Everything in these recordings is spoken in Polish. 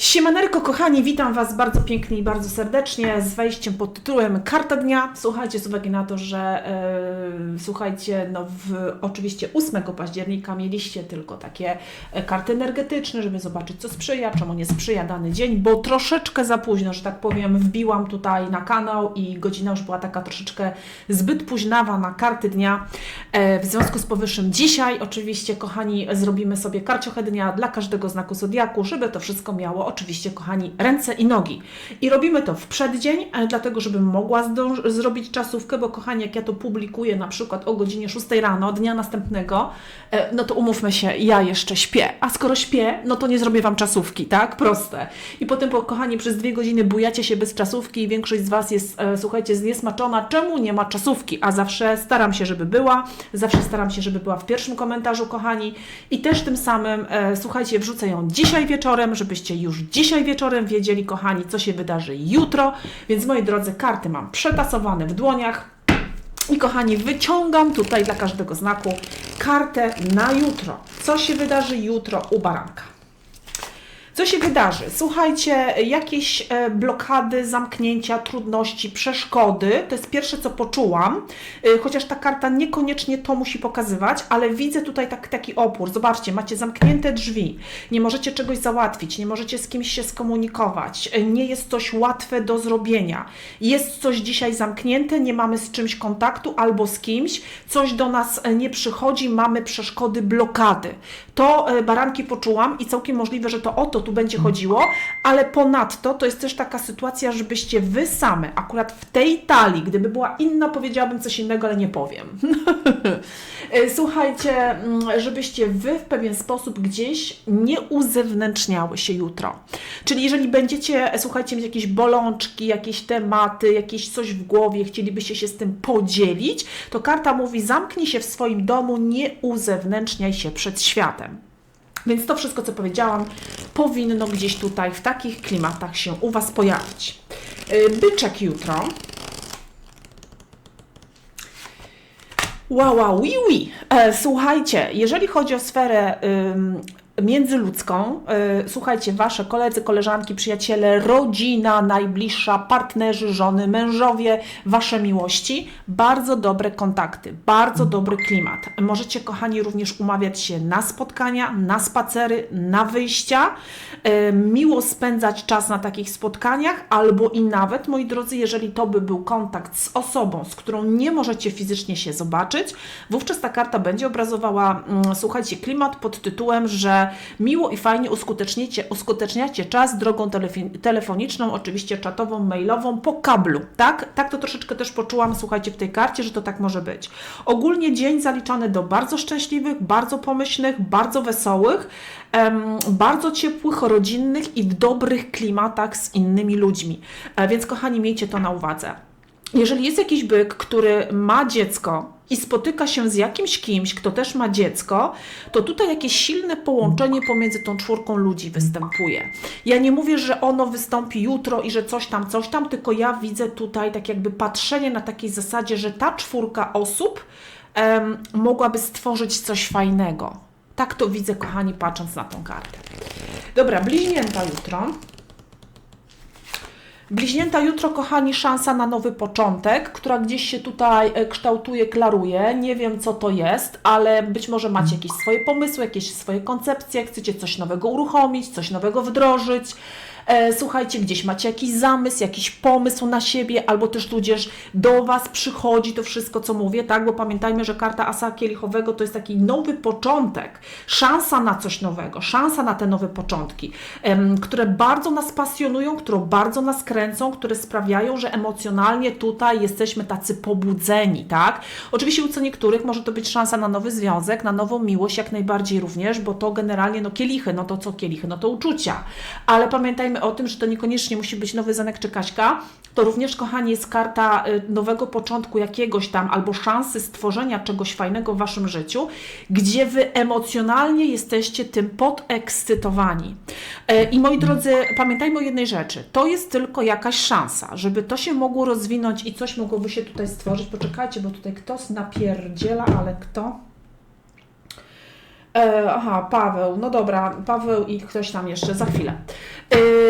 Siemaneczko kochani, witam Was bardzo pięknie i bardzo serdecznie z wejściem pod tytułem Karta Dnia. Słuchajcie, z uwagi na to, że e, słuchajcie, no w, oczywiście 8 października mieliście tylko takie e, karty energetyczne, żeby zobaczyć co sprzyja, czemu nie sprzyja dany dzień, bo troszeczkę za późno, że tak powiem, wbiłam tutaj na kanał i godzina już była taka troszeczkę zbyt późnawa na karty dnia. E, w związku z powyższym dzisiaj oczywiście kochani zrobimy sobie karciochę dnia dla każdego znaku zodiaku, żeby to wszystko miało oczywiście, kochani, ręce i nogi. I robimy to w przeddzień, dlatego żebym mogła zrobić czasówkę, bo kochani, jak ja to publikuję na przykład o godzinie 6 rano dnia następnego, e, no to umówmy się, ja jeszcze śpię. A skoro śpię, no to nie zrobię Wam czasówki, tak? Proste. I potem, po- kochani, przez dwie godziny bujacie się bez czasówki i większość z Was jest, e, słuchajcie, zniesmaczona. Czemu nie ma czasówki? A zawsze staram się, żeby była. Zawsze staram się, żeby była w pierwszym komentarzu, kochani. I też tym samym, e, słuchajcie, wrzucę ją dzisiaj wieczorem, żebyście już dzisiaj wieczorem wiedzieli, kochani, co się wydarzy jutro. Więc moi drodzy, karty mam przetasowane w dłoniach. I kochani, wyciągam tutaj dla każdego znaku kartę na jutro. Co się wydarzy jutro u baranka? Co się wydarzy? Słuchajcie, jakieś e, blokady, zamknięcia, trudności, przeszkody. To jest pierwsze, co poczułam. E, Chociaż ta karta niekoniecznie to musi pokazywać, ale widzę tutaj tak, taki opór. Zobaczcie, macie zamknięte drzwi, nie możecie czegoś załatwić, nie możecie z kimś się skomunikować, e, nie jest coś łatwe do zrobienia. Jest coś dzisiaj zamknięte, nie mamy z czymś kontaktu albo z kimś, coś do nas nie przychodzi, mamy przeszkody, blokady. To e, baranki poczułam i całkiem możliwe, że to o to tu będzie chodziło, ale ponadto to jest też taka sytuacja, żebyście wy same, akurat w tej talii, gdyby była inna, powiedziałabym coś innego, ale nie powiem. E, Słuchajcie, mm, żebyście wy w pewien sposób gdzieś nie uzewnętrzniały się jutro. Czyli jeżeli będziecie, e, słuchajcie, mieć jakieś bolączki, jakieś tematy, jakieś coś w głowie, chcielibyście się z tym podzielić, to karta mówi zamknij się w swoim domu, nie uzewnętrzniaj się przed światem. Więc to wszystko, co powiedziałam, powinno gdzieś tutaj w takich klimatach się u Was pojawić. Yy, Byczek jutro. Wow, wow, wi, wi. E, Słuchajcie, jeżeli chodzi o sferę międzyludzką, y, słuchajcie, Wasze koledzy, koleżanki, przyjaciele, rodzina najbliższa, partnerzy, żony, mężowie, Wasze miłości, bardzo dobre kontakty, bardzo dobry klimat. Możecie, kochani, również umawiać się na spotkania, na spacery, na wyjścia, y, miło spędzać czas na takich spotkaniach, albo i nawet, moi drodzy, jeżeli to by był kontakt z osobą, z którą nie możecie fizycznie się zobaczyć, wówczas ta karta będzie obrazowała, mm, słuchajcie, klimat pod tytułem, że miło i fajnie uskutecznicie, uskuteczniacie czas drogą telefoniczną, oczywiście czatową, mailową, po kablu, tak? Tak to troszeczkę też poczułam, słuchajcie, w tej karcie, że to tak może być. Ogólnie dzień zaliczany do bardzo szczęśliwych, bardzo pomyślnych, bardzo wesołych, em, bardzo ciepłych, rodzinnych i w dobrych klimatach z innymi ludźmi. E, więc kochani, miejcie to na uwadze. Jeżeli jest jakiś byk, który ma dziecko i spotyka się z jakimś kimś, kto też ma dziecko, to tutaj jakieś silne połączenie pomiędzy tą czwórką ludzi występuje. Ja nie mówię, że ono wystąpi jutro i że coś tam, coś tam, tylko ja widzę tutaj tak jakby patrzenie na takiej zasadzie, że ta czwórka osób em, mogłaby stworzyć coś fajnego. Tak to widzę, kochani, patrząc na tą kartę. Dobra, bliźnięta jutro. Bliźnięta jutro, kochani, szansa na nowy początek, która gdzieś się tutaj e, kształtuje, klaruje. Nie wiem, co to jest, ale być może macie jakieś swoje pomysły, jakieś swoje koncepcje, chcecie coś nowego uruchomić, coś nowego wdrożyć. E, Słuchajcie, gdzieś macie jakiś zamysł, jakiś pomysł na siebie, albo też tudzież do Was przychodzi to wszystko, co mówię, tak? Bo pamiętajmy, że karta asa kielichowego to jest taki nowy początek, szansa na coś nowego, szansa na te nowe początki, które bardzo nas pasjonują, które bardzo nas kręcą, które sprawiają, że emocjonalnie tutaj jesteśmy tacy pobudzeni, tak? Oczywiście u co niektórych może to być szansa na nowy związek, na nową miłość, jak najbardziej również, bo to generalnie, no kielichy, no to co kielichy, no to uczucia, ale pamiętajmy o tym, że to niekoniecznie musi być nowy Zanek czy Kaśka, to również, kochani, jest karta y, nowego początku jakiegoś tam, albo szansy stworzenia czegoś fajnego w Waszym życiu, gdzie Wy emocjonalnie jesteście tym podekscytowani. E, I moi drodzy, pamiętajmy o jednej rzeczy. To jest tylko jakaś szansa, żeby to się mogło rozwinąć i coś mogłoby się tutaj stworzyć. Poczekajcie, bo tutaj ktoś napierdziela, ale kto? E, aha, Paweł, no dobra, Paweł i ktoś tam jeszcze, za chwilę.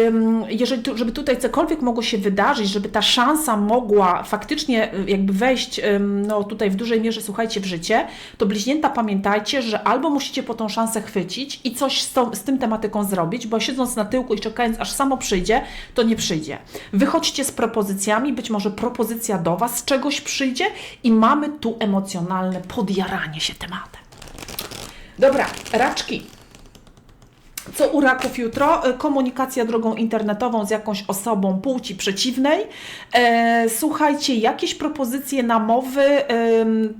Ym, jeżeli, tu, żeby tutaj cokolwiek mogło się wydarzyć, żeby ta szansa mogła faktycznie y, jakby wejść, no tutaj w dużej mierze, słuchajcie, w życie, to bliźnięta pamiętajcie, że albo musicie po tą szansę chwycić i coś z, tą, z tym tematyką zrobić, bo siedząc na tyłku i czekając, aż samo przyjdzie, to nie przyjdzie. Wychodźcie z propozycjami, być może propozycja do Was czegoś przyjdzie i mamy tu emocjonalne podjaranie się tematem. Dobra, raczki. Co u raków jutro? E, Komunikacja drogą internetową z jakąś osobą płci przeciwnej. E, słuchajcie, jakieś propozycje namowy, em,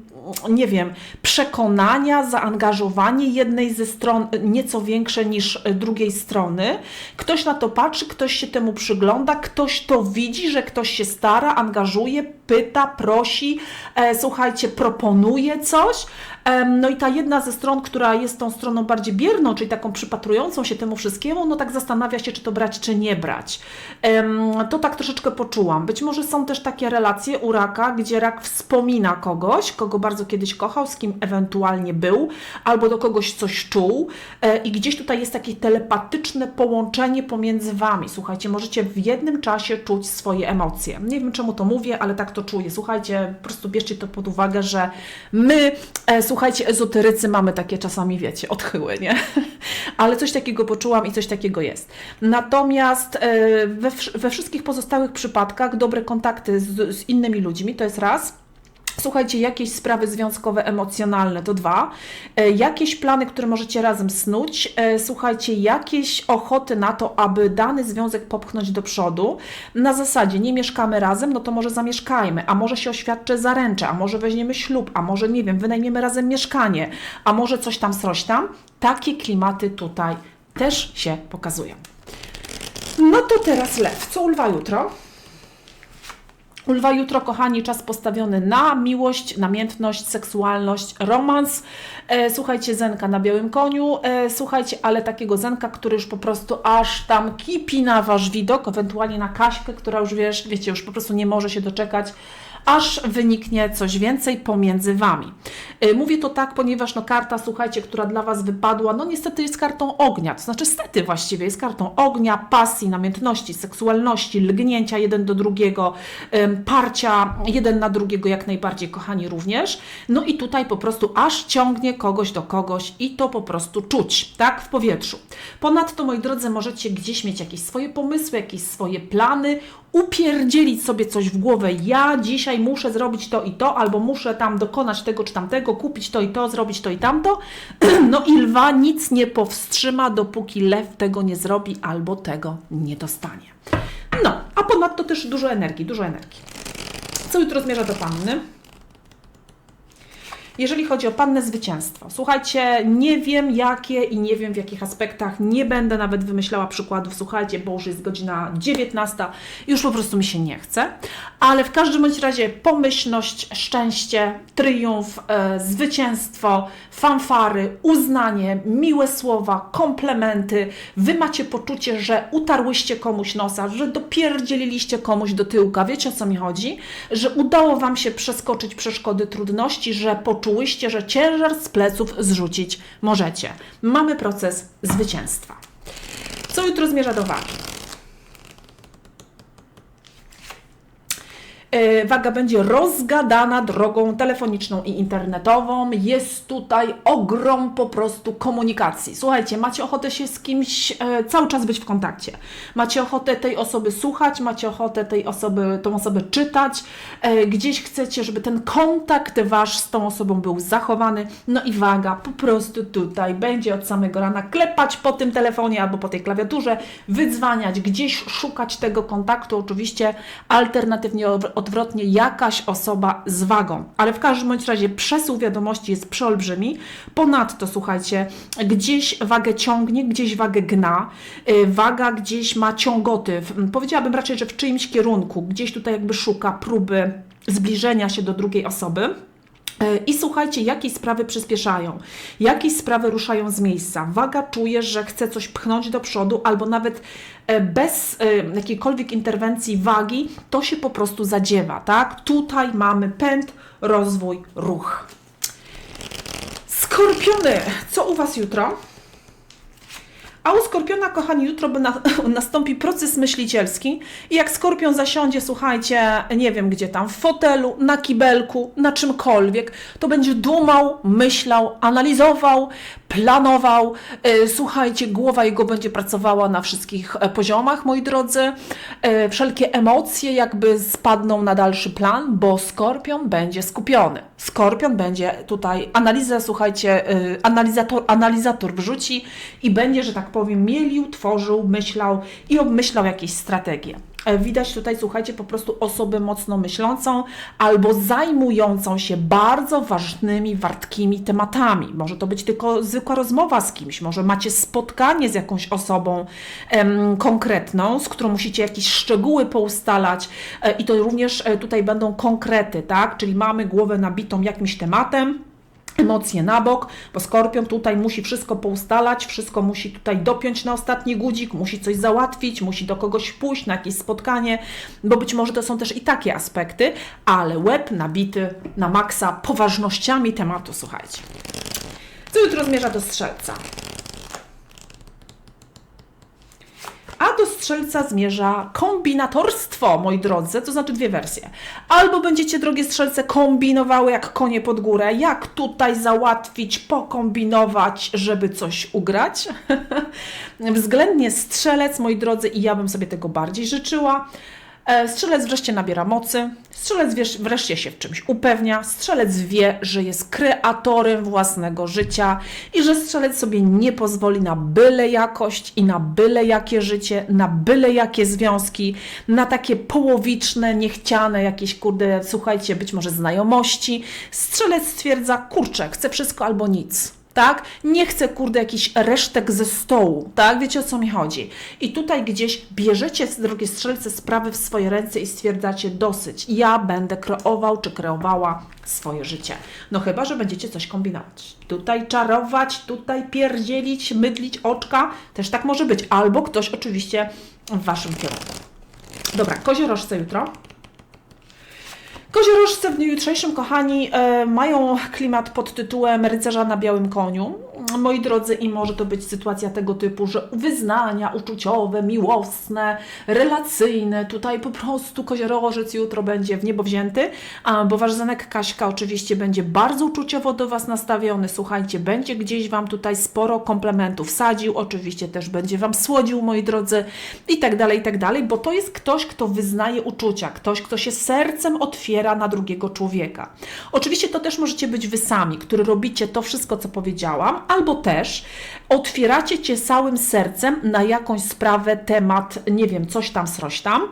nie wiem, przekonania, zaangażowanie jednej ze stron e, nieco większe niż e, drugiej strony. Ktoś na to patrzy, ktoś się temu przygląda, ktoś to widzi, że ktoś się stara, angażuje, pyta, prosi, e, słuchajcie, proponuje coś. No i ta jedna ze stron, która jest tą stroną bardziej bierną, czyli taką przypatrującą się temu wszystkiemu, no tak zastanawia się, czy to brać, czy nie brać. To tak troszeczkę poczułam. Być może są też takie relacje u raka, gdzie rak wspomina kogoś, kogo bardzo kiedyś kochał, z kim ewentualnie był, albo do kogoś coś czuł e, i gdzieś tutaj jest takie telepatyczne połączenie pomiędzy Wami. Słuchajcie, możecie w jednym czasie czuć swoje emocje. Nie wiem, czemu to mówię, ale tak to czuję. Słuchajcie, po prostu bierzcie to pod uwagę, że my, e, słuchajcie, ezoterycy mamy takie czasami, wiecie, odchyły, nie? Ale coś takiego poczułam i coś takiego jest. Natomiast e, we, we wszystkich pozostałych przypadkach dobre kontakty z, z innymi ludźmi, to jest raz. Słuchajcie, jakieś sprawy związkowe, emocjonalne to dwa. E, jakieś plany, które możecie razem snuć. E, słuchajcie, jakieś ochoty na to, aby dany związek popchnąć do przodu. Na zasadzie nie mieszkamy razem, no to może zamieszkajmy, a może się oświadczę zaręczę, a może weźmiemy ślub, a może nie wiem, wynajmiemy razem mieszkanie, a może coś tam, coś tam. Takie klimaty tutaj też się pokazują. No to teraz lew. Co u lwa jutro? Lwa jutro, kochani, czas postawiony na miłość, namiętność, seksualność, romans. E, słuchajcie, zenka na białym koniu. E, słuchajcie, ale takiego zenka, który już po prostu aż tam kipi na wasz widok, ewentualnie na Kaśkę, która już wiesz, wiecie, już po prostu nie może się doczekać, aż wyniknie coś więcej pomiędzy wami. E, mówię to tak, ponieważ no karta, słuchajcie, która dla was wypadła, no niestety jest kartą ognia, to znaczy stety właściwie jest kartą ognia, pasji, namiętności, seksualności, lgnięcia jeden do drugiego, parcia jeden na drugiego jak najbardziej, kochani, również. No i tutaj po prostu aż ciągnie kogoś do kogoś i to po prostu czuć, tak, w powietrzu. Ponadto, moi drodzy, możecie gdzieś mieć jakieś swoje pomysły, jakieś swoje plany, upierdzielić sobie coś w głowę. Ja dzisiaj muszę zrobić to i to, albo muszę tam dokonać tego czy tamtego, kupić to i to, zrobić to i tamto. No i lwa nic nie powstrzyma, dopóki lew tego nie zrobi albo tego nie dostanie. No, a ponadto też dużo energii, dużo energii. Co jutro zmierza do panny? Jeżeli chodzi o pannę zwycięstwo, słuchajcie, nie wiem jakie i nie wiem w jakich aspektach, nie będę nawet wymyślała przykładów, słuchajcie, bo już jest godzina 19, już po prostu mi się nie chce, ale w każdym bądź razie pomyślność, szczęście, triumf, e, zwycięstwo, fanfary, uznanie, miłe słowa, komplementy, wy macie poczucie, że utarłyście komuś nosa, że dopierdzieliliście komuś do tyłka, wiecie o co mi chodzi? Że udało Wam się przeskoczyć przeszkody, trudności, że poczułyście, że ciężar z pleców zrzucić możecie. Mamy proces zwycięstwa. Co jutro zmierza do wagi? Waga będzie rozgadana drogą telefoniczną i internetową. Jest tutaj ogrom po prostu komunikacji. Słuchajcie, macie ochotę się z kimś e, cały czas być w kontakcie. Macie ochotę tej osoby słuchać, macie ochotę tej osoby, tą osobę czytać. E, gdzieś chcecie, żeby ten kontakt wasz z tą osobą był zachowany. No i waga po prostu tutaj będzie od samego rana klepać po tym telefonie albo po tej klawiaturze, wydzwaniać, gdzieś szukać tego kontaktu. Oczywiście alternatywnie odwrotnie jakaś osoba z wagą. Ale w każdym bądź razie przesył wiadomości jest przeolbrzymi. Ponadto, słuchajcie, gdzieś wagę ciągnie, gdzieś wagę gna. Y, Waga gdzieś ma ciągoty. W- Powiedziałabym raczej, że w czyimś kierunku. Gdzieś tutaj jakby szuka próby zbliżenia się do drugiej osoby. E, I słuchajcie, jakie sprawy przyspieszają, jakie sprawy ruszają z miejsca. Waga czuje, że chce coś pchnąć do przodu, albo nawet e, bez e, jakiejkolwiek interwencji wagi, to się po prostu zadziewa, tak? Tutaj mamy pęd, rozwój, ruch. Skorpiony, co u Was jutro? A u Skorpiona, kochani, jutro na, nastąpi proces myślicielski i jak Skorpion zasiądzie, słuchajcie, nie wiem gdzie tam, w fotelu, na kibelku, na czymkolwiek, to będzie dumał, myślał, analizował, planował. E, Słuchajcie, głowa jego będzie pracowała na wszystkich e, poziomach, moi drodzy. E, Wszelkie emocje jakby spadną na dalszy plan, bo Skorpion będzie skupiony. Skorpion będzie tutaj analizę, słuchajcie, analizator, analizator wrzuci i będzie, że tak powiem, mielił, tworzył, myślał i obmyślał jakieś strategie. E, Widać tutaj, słuchajcie, po prostu osobę mocno myślącą albo zajmującą się bardzo ważnymi, wartkimi tematami. Może to być tylko zwykła rozmowa z kimś, może macie spotkanie z jakąś osobą em, konkretną, z którą musicie jakieś szczegóły poustalać e, i to również e, tutaj będą konkrety, tak? Czyli mamy głowę nabitą jakimś tematem, emocje na bok, bo skorpion tutaj musi wszystko poustalać, wszystko musi tutaj dopiąć na ostatni guzik, musi coś załatwić, musi do kogoś pójść na jakieś spotkanie, bo być może to są też i takie aspekty, ale łeb nabity na maksa poważnościami tematu, słuchajcie. Co jutro zmierza do strzelca? A do strzelca zmierza kombinatorstwo, moi drodzy, to znaczy dwie wersje. Albo będziecie, drogie strzelce, kombinowały jak konie pod górę, jak tutaj załatwić, pokombinować, żeby coś ugrać. Względnie strzelec, moi drodzy, i ja bym sobie tego bardziej życzyła. E, Strzelec wreszcie nabiera mocy, strzelec wreszcie się w czymś upewnia, strzelec wie, że jest kreatorem własnego życia i że strzelec sobie nie pozwoli na byle jakość i na byle jakie życie, na byle jakie związki, na takie połowiczne, niechciane jakieś, kurde, słuchajcie, być może znajomości. Strzelec stwierdza, kurczę, chcę wszystko albo nic tak? Nie chcę, kurde, jakiś resztek ze stołu, tak? Wiecie o co mi chodzi. I tutaj gdzieś bierzecie, drogie strzelce, sprawy w swoje ręce i stwierdzacie dosyć. Ja będę kreował czy kreowała swoje życie. No chyba, że będziecie coś kombinować. Tutaj czarować, tutaj pierdzielić, mydlić oczka, też tak może być. Albo ktoś oczywiście w Waszym kierunku. Dobra, koziorożce jutro. Koziorożce w dniu jutrzejszym, kochani, e, mają klimat pod tytułem Rycerza na białym koniu. Moi drodzy, i może to być sytuacja tego typu, że wyznania uczuciowe, miłosne, relacyjne, tutaj po prostu koziorożec jutro będzie w niebo wzięty, bo wasz Kaśka oczywiście będzie bardzo uczuciowo do Was nastawiony. Słuchajcie, będzie gdzieś Wam tutaj sporo komplementów sadził, oczywiście też będzie Wam słodził, moi drodzy, i tak dalej, i tak dalej, bo to jest ktoś, kto wyznaje uczucia, ktoś, kto się sercem otwiera na drugiego człowieka. Oczywiście to też możecie być Wy sami, który robicie to wszystko, co powiedziałam, albo też otwieracie Cię całym sercem na jakąś sprawę, temat, nie wiem, coś tam, sroś tam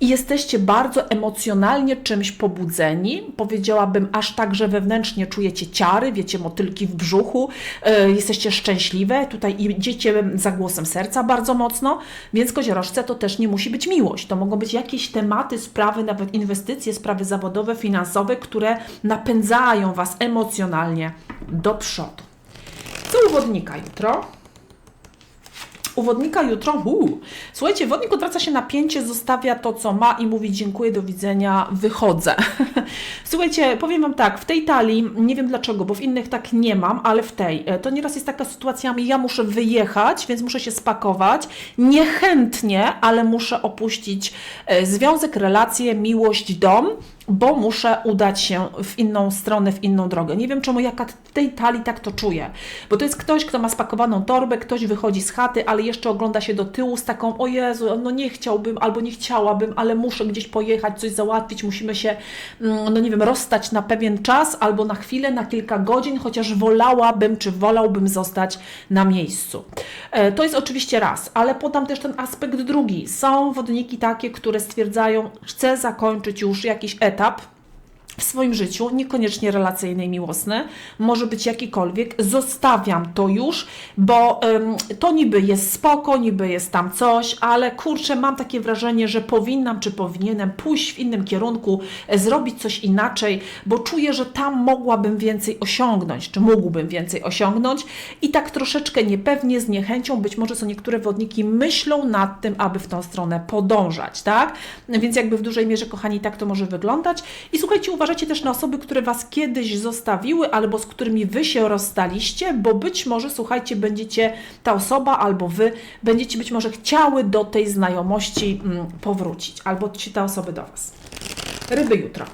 i jesteście bardzo emocjonalnie czymś pobudzeni. Powiedziałabym aż tak, że wewnętrznie czujecie ciary, wiecie, motylki w brzuchu, yy, jesteście szczęśliwe, tutaj idziecie za głosem serca bardzo mocno, więc koziorożce to też nie musi być miłość. To mogą być jakieś tematy, sprawy, nawet inwestycje, sprawy zawodowe, finansowe, które napędzają Was emocjonalnie do przodu. Co u wodnika jutro? U wodnika jutro, uu, słuchajcie, wodnik odwraca się napięcie, zostawia to, co ma i mówi dziękuję, do widzenia, wychodzę. słuchajcie, powiem Wam tak, w tej talii, nie wiem dlaczego, bo w innych tak nie mam, ale w tej, e, to nieraz jest taka sytuacja, ja muszę wyjechać, więc muszę się spakować, niechętnie, ale muszę opuścić e, związek, relacje, miłość, dom, bo muszę udać się w inną stronę, w inną drogę. Nie wiem czemu w tej talii tak to czuję, bo to jest ktoś, kto ma spakowaną torbę, ktoś wychodzi z chaty, ale jeszcze ogląda się do tyłu z taką, o Jezu, no nie chciałbym albo nie chciałabym, ale muszę gdzieś pojechać, coś załatwić, musimy się, mm, no nie wiem, rozstać na pewien czas albo na chwilę, na kilka godzin, chociaż wolałabym, czy wolałbym zostać na miejscu. E, To jest oczywiście raz, ale podam też ten aspekt drugi. Są wodniki takie, które stwierdzają, chcę zakończyć już jakiś etap, w swoim życiu, niekoniecznie relacyjny i miłosny, może być jakikolwiek, zostawiam to już, bo ym, to niby jest spoko, niby jest tam coś, ale kurczę, mam takie wrażenie, że powinnam czy powinienem pójść w innym kierunku, e, zrobić coś inaczej, bo czuję, że tam mogłabym więcej osiągnąć, czy mógłbym więcej osiągnąć i tak troszeczkę niepewnie, z niechęcią, być może są niektóre wodniki myślą nad tym, aby w tą stronę podążać, tak? Więc jakby w dużej mierze, kochani, tak to może wyglądać. I słuchajcie, uważajcie, uważajcie też na osoby, które Was kiedyś zostawiły albo z którymi Wy się rozstaliście, bo być może, słuchajcie, będziecie, ta osoba albo Wy będziecie być może chciały do tej znajomości mm, powrócić, albo ci te osoby do Was. Ryby jutro.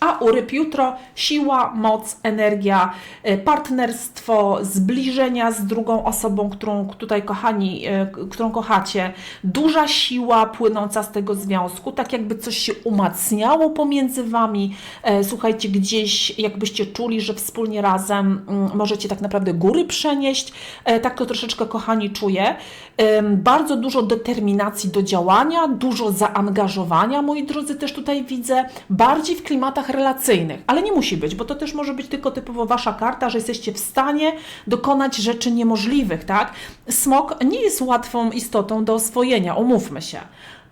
A u ryb jutro siła, moc, energia, e, partnerstwo, zbliżenia z drugą osobą, którą tutaj kochani, e, którą kochacie, duża siła płynąca z tego związku, tak jakby coś się umacniało pomiędzy wami. E, Słuchajcie, gdzieś jakbyście czuli, że wspólnie razem mm, możecie tak naprawdę góry przenieść. Tak to troszeczkę kochani czuję. Bardzo dużo determinacji do działania, dużo zaangażowania, moi drodzy, też tutaj widzę, bardziej w klimatach relacyjnych, ale nie musi być, bo to też może być tylko typowo wasza karta, że jesteście w stanie dokonać rzeczy niemożliwych, tak? Smok nie jest łatwą istotą do oswojenia, umówmy się.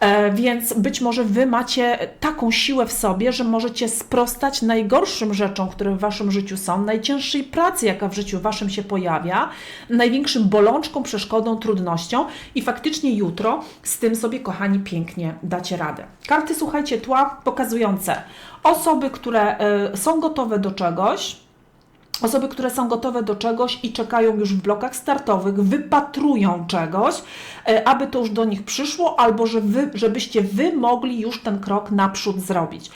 E, Więc być może Wy macie taką siłę w sobie, że możecie sprostać najgorszym rzeczom, które w Waszym życiu są, najcięższej pracy, jaka w życiu Waszym się pojawia, największym bolączką, przeszkodą, trudnością i faktycznie jutro z tym sobie, kochani, pięknie dacie radę. Karty, słuchajcie, tła pokazujące osoby, które e, są gotowe do czegoś, Osoby, które są gotowe do czegoś i czekają już w blokach startowych, wypatrują czegoś, e, aby to już do nich przyszło, albo że wy, żebyście wy mogli już ten krok naprzód zrobić.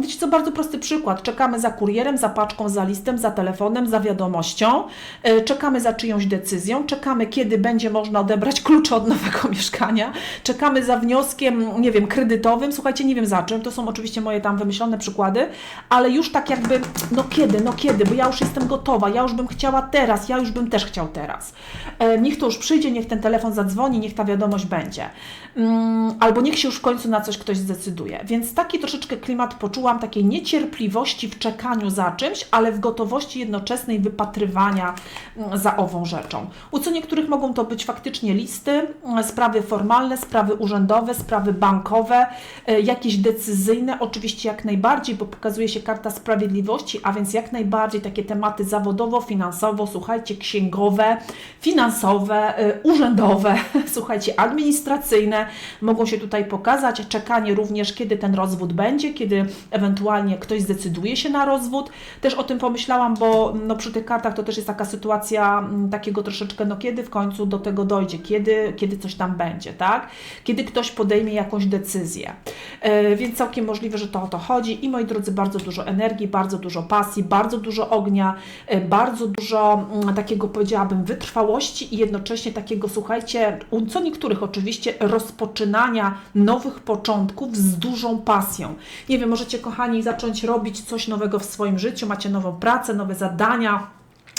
Wiecie co, bardzo prosty przykład. Czekamy za kurierem, za paczką, za listem, za telefonem, za wiadomością, e, czekamy za czyjąś decyzją, czekamy kiedy będzie można odebrać klucze od nowego mieszkania, czekamy za wnioskiem, nie wiem, kredytowym, słuchajcie, nie wiem za czym, to są oczywiście moje tam wymyślone przykłady, ale już tak jakby, no kiedy, no kiedy, bo ja już jestem gotowa, ja już bym chciała teraz, ja już bym też chciał teraz. E, niech to już przyjdzie, niech ten telefon zadzwoni, niech ta wiadomość będzie. Mm, albo niech się już w końcu na coś ktoś zdecyduje. Więc taki troszeczkę klimat poczułam, takiej niecierpliwości w czekaniu za czymś, ale w gotowości jednoczesnej wypatrywania mm, za ową rzeczą. U co niektórych mogą to być faktycznie listy, mm, sprawy formalne, sprawy urzędowe, sprawy bankowe, e, jakieś decyzyjne, oczywiście jak najbardziej, bo pokazuje się karta sprawiedliwości, a więc jak najbardziej takie tematy zawodowo, finansowo, słuchajcie, księgowe, finansowe, e, urzędowe, słuchajcie, administracyjne mogą się tutaj pokazać. Czekanie również, kiedy ten rozwód będzie, kiedy ewentualnie ktoś zdecyduje się na rozwód. Też o tym pomyślałam, bo no, przy tych kartach to też jest taka sytuacja mm, takiego troszeczkę, no kiedy w końcu do tego dojdzie, kiedy, kiedy coś tam będzie, tak? Kiedy ktoś podejmie jakąś decyzję. E, więc całkiem możliwe, że to o to chodzi. I moi drodzy, bardzo dużo energii, bardzo dużo pasji, bardzo dużo ognia, e, bardzo dużo mm, takiego, powiedziałabym, wytrwałości i jednocześnie takiego, słuchajcie, co niektórych oczywiście rozpoczynania nowych początków z dużą pasją. Nie wiem, możecie, kochani, zacząć robić coś nowego w swoim życiu, macie nową pracę, nowe zadania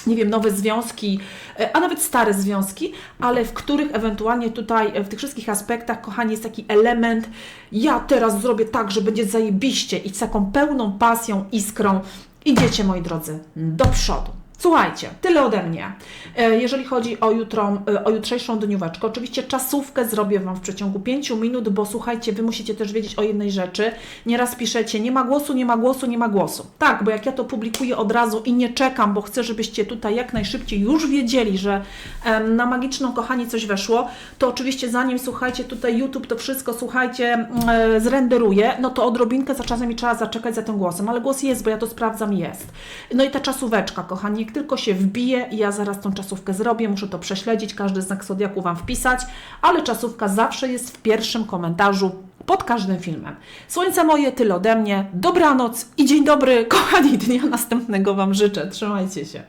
nie wiem, nowe związki, e, a nawet stare związki, ale w których ewentualnie tutaj e, w tych wszystkich aspektach, kochani, jest taki element, ja teraz zrobię tak, że będzie zajebiście i z taką pełną pasją, iskrą idziecie, moi drodzy, do przodu. Słuchajcie, tyle ode mnie. E, Jeżeli chodzi o, jutro, e, o jutrzejszą dnióweczkę, oczywiście czasówkę zrobię Wam w przeciągu 5 minut, bo słuchajcie, Wy musicie też wiedzieć o jednej rzeczy. Nieraz piszecie, nie ma głosu, nie ma głosu, nie ma głosu. Tak, bo jak ja to publikuję od razu i nie czekam, bo chcę, żebyście tutaj jak najszybciej już wiedzieli, że na magiczną kochani coś weszło, to oczywiście zanim, słuchajcie, tutaj YouTube to wszystko, słuchajcie, e, zrenderuje, no to odrobinkę za czasem trzeba zaczekać za tym głosem, ale głos jest, bo ja to sprawdzam, jest. No i ta czasóweczka, kochani, tylko się wbije, ja zaraz tą czasówkę zrobię, muszę to prześledzić, każdy znak zodiaku Wam wpisać, ale czasówka zawsze jest w pierwszym komentarzu pod każdym filmem. Słońce moje, tyle ode mnie, dobranoc i dzień dobry, kochani, dnia następnego Wam życzę. Trzymajcie się.